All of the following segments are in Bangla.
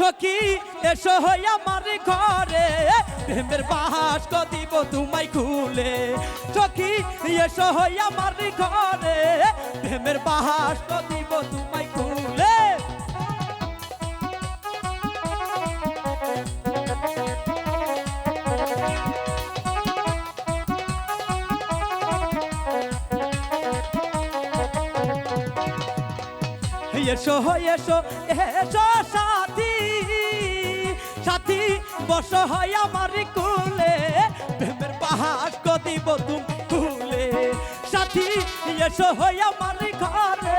সখী, এসো হই আমার ঘরে। প্রেমের বাস দিব তোমায় খুলে। সখী, এসো হই আমার ঘরে। প্রেমের বাস দিব তোমায় খুলে। এসো এসো এসো সাথী সাথী বস হয় আমার কুলে। প্রেমের পাহাড় কদিব তুমি কুলে সাথী, এসো হয় আমার ঘরে।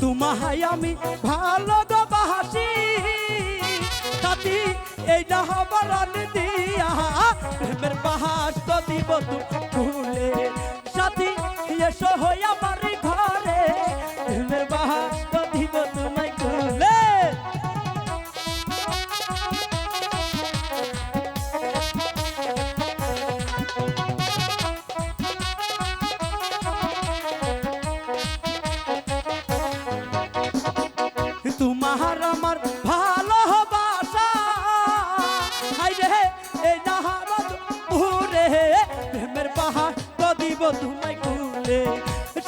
তোমায় আমি ভালো গো তাতি এই ডাহবরণ দিয়া। প্রেমের তো দিব তুলে সাথী, এসো আমার তোমার আমার ভালোবাসা। হাই রে এই নাহারত পুরে প্রেমের পাহাড় তো দিব তোমায় কুলে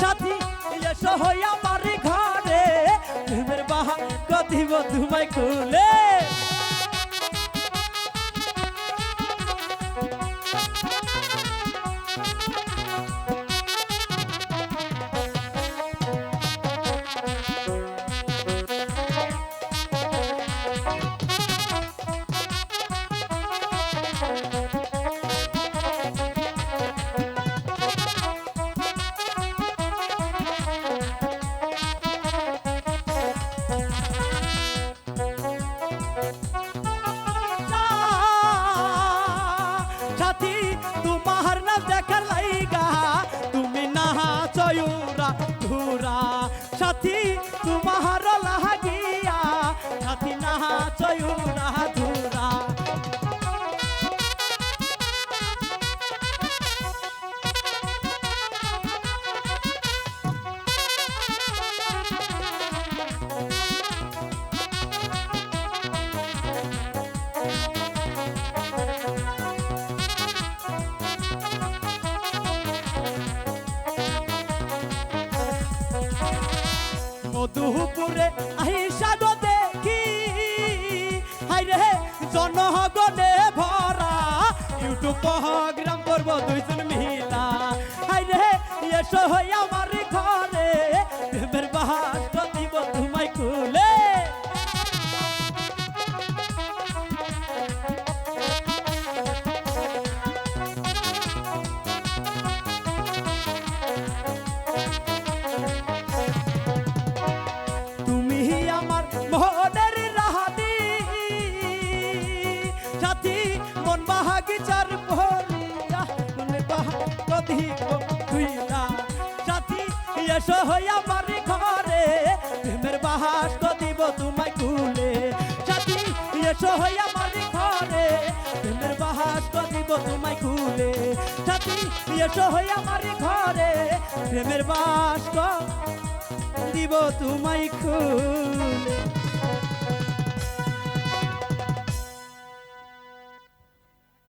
সাথী, এসো হই আমার ঘরে, প্রেমের পাহাড় তো দিব তোমায় কুলে সাথী তোমার মধুপুরে আহিসা দেখি। হাই রে জনগণে ভরা ইউটিউব প্রোগ্রাম করব দুইজন মিলা। হাই রে এসো হই বাহাগি তুইলা সাথী এসো হই আমার ঘরে। প্রেমের বাহাস তো দিব তোমায় কুলে। সাথী এসো হই আমার ঘরে। প্রেমের বাহাস তো দিব তোমায় কুলে। সাথী এসো হই আমার ঘরে। প্রেমের বাস দিব তোমায় খুলে